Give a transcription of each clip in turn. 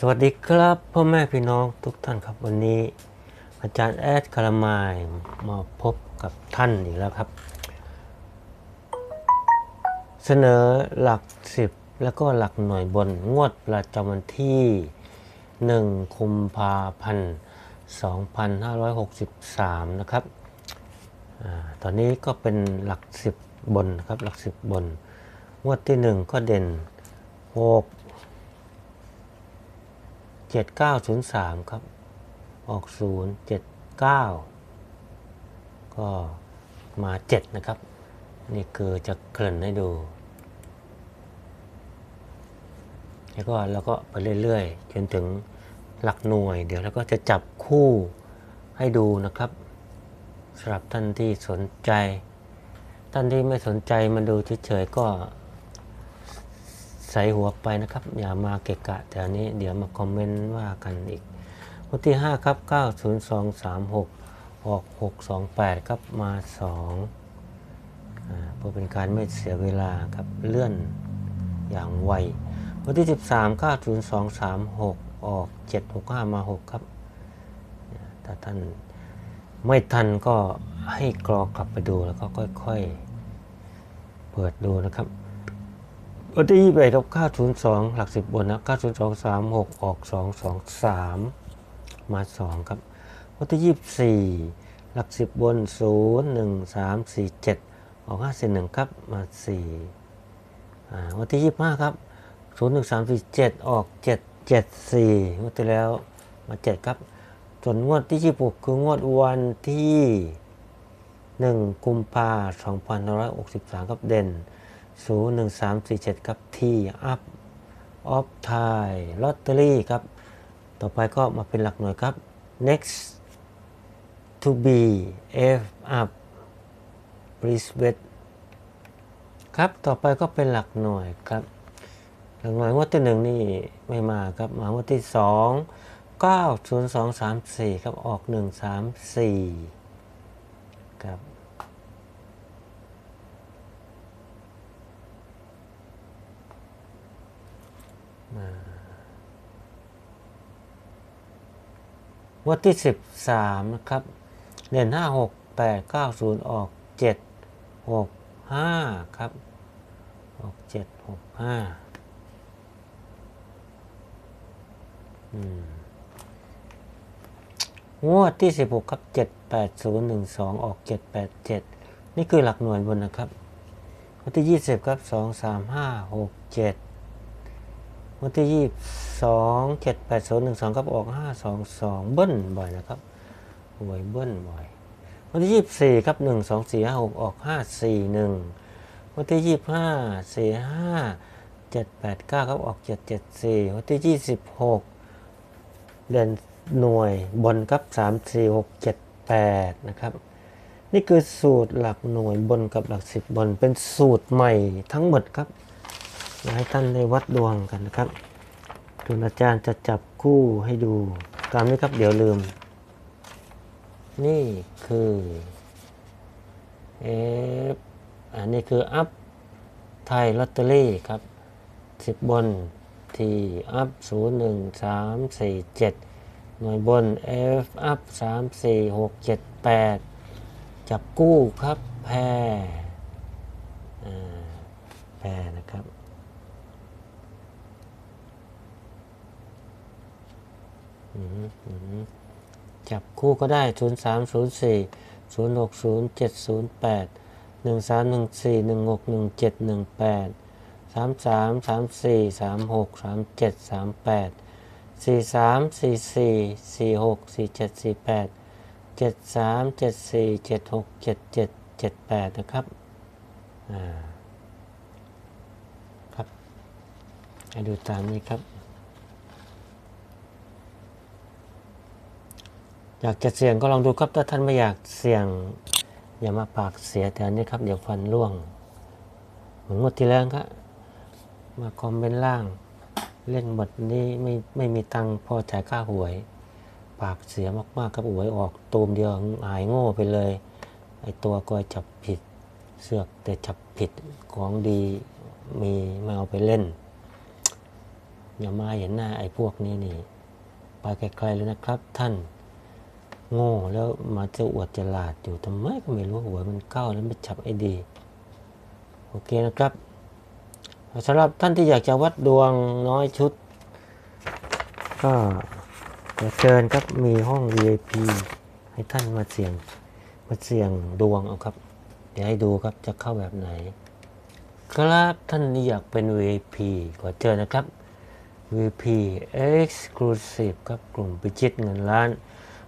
สวัสดีครับพ่อแม่พี่น้องทุกท่านครับวันนี้ อาจารย์แอดคารามายมาพบกับท่านอีกแล้วครับ เสนอหลักสิบแล้วก็หลักหน่วยบนงวดประจำวันที่ 1 คุมภาพันธ์ 2563 นะครับอตอนนี้ก็เป็นหลักสิบบนนะครับหลักสิบบน งวดที่ 1 ก็เด่น 6 7903 ครับ ออก 079 ก็มา 7 นะครับ นี่คือจะเกริ่นให้ดู แล้วก็เราก็ไปเรื่อยๆ จนถึงหลักหน่วย เดี๋ยวเราก็จะจับคู่ให้ดูนะครับสำหรับท่านที่สนใจ ท่านที่ไม่สนใจมาดูเฉยๆก็ ใส่หัวไปนะครับ อย่ามาเกะกะแต่อันนี้เดี๋ยวมาคอมเมนต์ว่ากันอีกวันที่ 5 ครับ 90236 ออก 628 ครับมา2อ่าเพื่อเป็นการไม่เสียเวลาครับเลื่อนอย่างไววันที่ 13 90236 ออก 765 มา 6 ครับ ถ้าท่านไม่ทันก็ให้กรอกลับไปดูแล้วก็ค่อยๆ เปิดดูนะครับ วันที่ยี่สิบเอ็ดครับเก้าศูนย์สองหลักสิบบนนะเก้าศูนย์สองสามหกออกสองสองสามมาสองครับวันที่ยี่สิบสี่หลักสิบบนศูนย์หนึ่งสามสี่เจ็ดออกห้าสี่หนึ่งครับมาสี่วันที่ยี่สิบห้าครับศูนย์หนึ่งสามสี่เจ็ดออกเจ็ดเจ็ดสี่งวดที่แล้วมาเจ็ดครับ ส่วนงวดที่ยี่สิบหกคืองวดวันที่หนึ่งกุมภาสองพันห้าร้อยหกสิบสามครับเด่น 01347 ครับ ที่อัพออฟไทยลอตเตอรี่ครับ ต่อไปก็มาเป็นหลักหน่วยครับ next to be f up b r i s b e t ครับ ต่อไปก็เป็นหลักหน่วยครับ หลักหน่วยงวดที่หนึ่งนี่ไม่มาครับ มางวดที่สอง90234 ครับ ออก 134 งวดที่ 13 นะครับ เด่น 5 6 8 9 0 ออก 7 6 5 ครับ ออก 7 6 5อืมงวดที่ 16 ครับ 7 8 0 1 2 ออก 7 8 7 นี่คือหลักหน่วยบนนะครับงวดที่ 20 ครับ 2 3 5 6 7 วันที่ยี่สองเจ็ดแปดศูนย์หนึ่งสองครับออกห้าสองสองเบิ้ลบ่อยนะครับหวยเบิ้ลบ่อย วันที่ยี่สี่ครับหนึ่งสองสี่ห้าหกออกห้าสี่หนึ่งวันที่ยี่ห้าสี่ห้าเจ็ดแปดเก้าครับออกเจ็ดเจ็ดสี่วันที่ยี่สิบหกเดือนหน่วยบนครับสามสี่หกเจ็ดแปดนะครับ นี่คือสูตรหลักหน่วยบนกับหลักสิบบนเป็นสูตรใหม่ทั้งหมดครับ ให้ท่านได้วัดดวงกันนะครับทุนอาจารย์จะจับคู่ให้ดูตามนี้ครับเดี๋ยวลืม นี่คือเอฟอันนี้คืออัพไทยลอตเตอรี่ครับสิบบนที่อัพศูนย์หนึ่งสามสี่เจ็ดหน่วยบน F อัพสามสี่หกเจ็ดแปดจับกู้ครับแพรแพรนะครับ อืมอืม จับคู่ก็ได้ 0 3 0 4 0 6 0 7 0 8 1 3 1 4 1 6 1 7 1 8 3 3 3 4 3 6 3 7 3 8 4 3 4 4 4 6 4 7 4 8 7 3 7 4 7 6 7 7 7 8 นะครับครับ ให้ดูตามนี้ครับ อยากจะเสี่ยงก็ลองดูครับถ้าท่านไม่อยากเสี่ยง อย่ามาปากเสียแต่อันนี้ครับ เดี๋ยวฟันร่วง เหมือนหมดที่แล้วครับมาคอมเมนต์ล่าง เล่นบทนี้ไม่ไม่มีตังค์พอจ่ายค่าหวย ปากเสียมากๆครับหวยออกตูมเดียวหายโง่ไปเลย ไอตัวก็จับผิดเสือกแต่จับผิดของดีมีไม่เอาไปเล่น อย่ามาเห็นหน้าไอ้พวกนี้นี่ ไปไกลๆเลยนะครับท่าน โง่แล้วมาจะอวดจะลาดอยู่ทำไมก็ไม่รู้หวยมันเข้าแล้วไม่จับไอ้ดี โอเคนะครับสำหรับท่านที่อยากจะวัดดวงน้อยชุด ก็เดี๋ยวเชิญครับมีห้อง VIP ให้ท่านมาเสี่ยงมาเสี่ยงดวงเอาครับ เดี๋ยวให้ดูครับจะเข้าแบบไหน ครับท่านที่อยากเป็น VIP ขอเชิญนะครับ VIP Exclusive ครับกลุ่มพิชิตเงินล้าน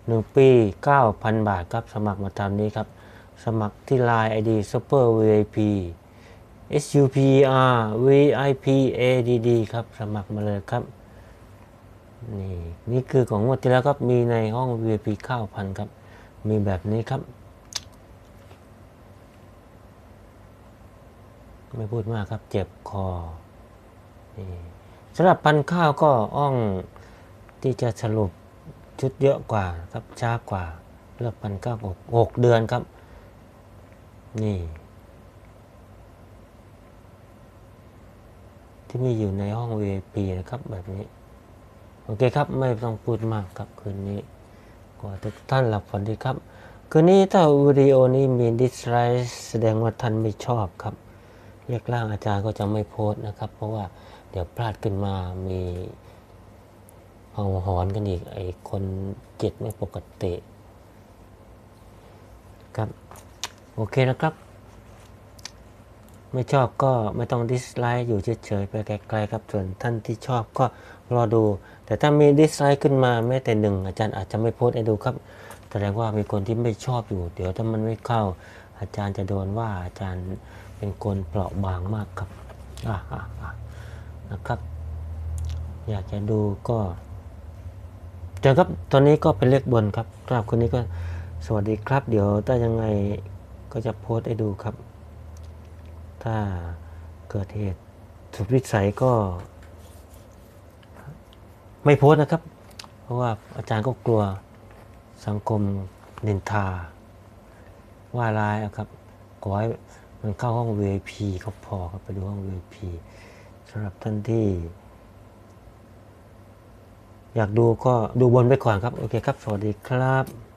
1 ปี 9,000 บาทครับ สมัครมาตามนี้ครับ สมัครที่ Line ID Super VIP SUPR VIP ADD ครับ สมัครมาเลยครับ นี่นี่คือของงวดที่แล้วครับ มีในห้อง VIP 9,000 ครับ มีแบบนี้ครับ ไม่พูดมากครับ เจ็บคอนี่สำหรับพันข้าวก็อ้องที่จะสรุป ชุดเยอะกว่าครับช้ากว่าเลือกพันธุ์ข้าหกหกเดือนครับ นี่ ที่มีอยู่ในห้อง VIP นะครับแบบนี้ โอเคครับไม่ต้องพูดมากครับคืนนี้ขอทุกท่านหลับฝันดีครับ คืนนี้ถ้าวิดีโอนี้มีดิสไลค์แสดงว่าท่านไม่ชอบครับเรียกร่างอาจารย์ก็จะไม่โพสต์นะครับ เพราะว่าเดี๋ยวพลาดขึ้นมามี เห่าหอนกันอีกไอ้คนจิตไม่ปกติครับ โอเคนะครับ ไม่ชอบก็ไม่ต้องดิสไลค์อยู่เฉยๆไปไกลๆครับ ส่วนท่านที่ชอบก็รอดู แต่ถ้ามีดิสไลค์ขึ้นมาแม้แต่หนึ่งอาจารย์อาจจะไม่โพสให้ดูครับ แสดงว่ามีคนที่ไม่ชอบอยู่ เดี๋ยวถ้ามันไม่เข้า อาจารย์จะโดนว่าอาจารย์เป็นคนเปราะบางมากครับอะอะอะนะครับ อยากจะดูก็ จอครับตอนนี้ก็เป็นเลขบนครับสำหรับคนนี้ก็สวัสดีครับ เดี๋ยวถ้ายังไงก็จะโพสต์ให้ดูครับ ถ้าเกิดเหตุสุดวิสัยก็ ไม่โพสต์นะครับ เพราะว่าอาจารย์ก็กลัวสังคมนินทา ว่าร้ายอะครับขอให้มันเข้าห้อง VIP ก็พอครับไปดูห้อง VIP สำหรับท่านที่ อยากดูก็ดูบนไปก่อนครับ โอเคครับ สวัสดีครับ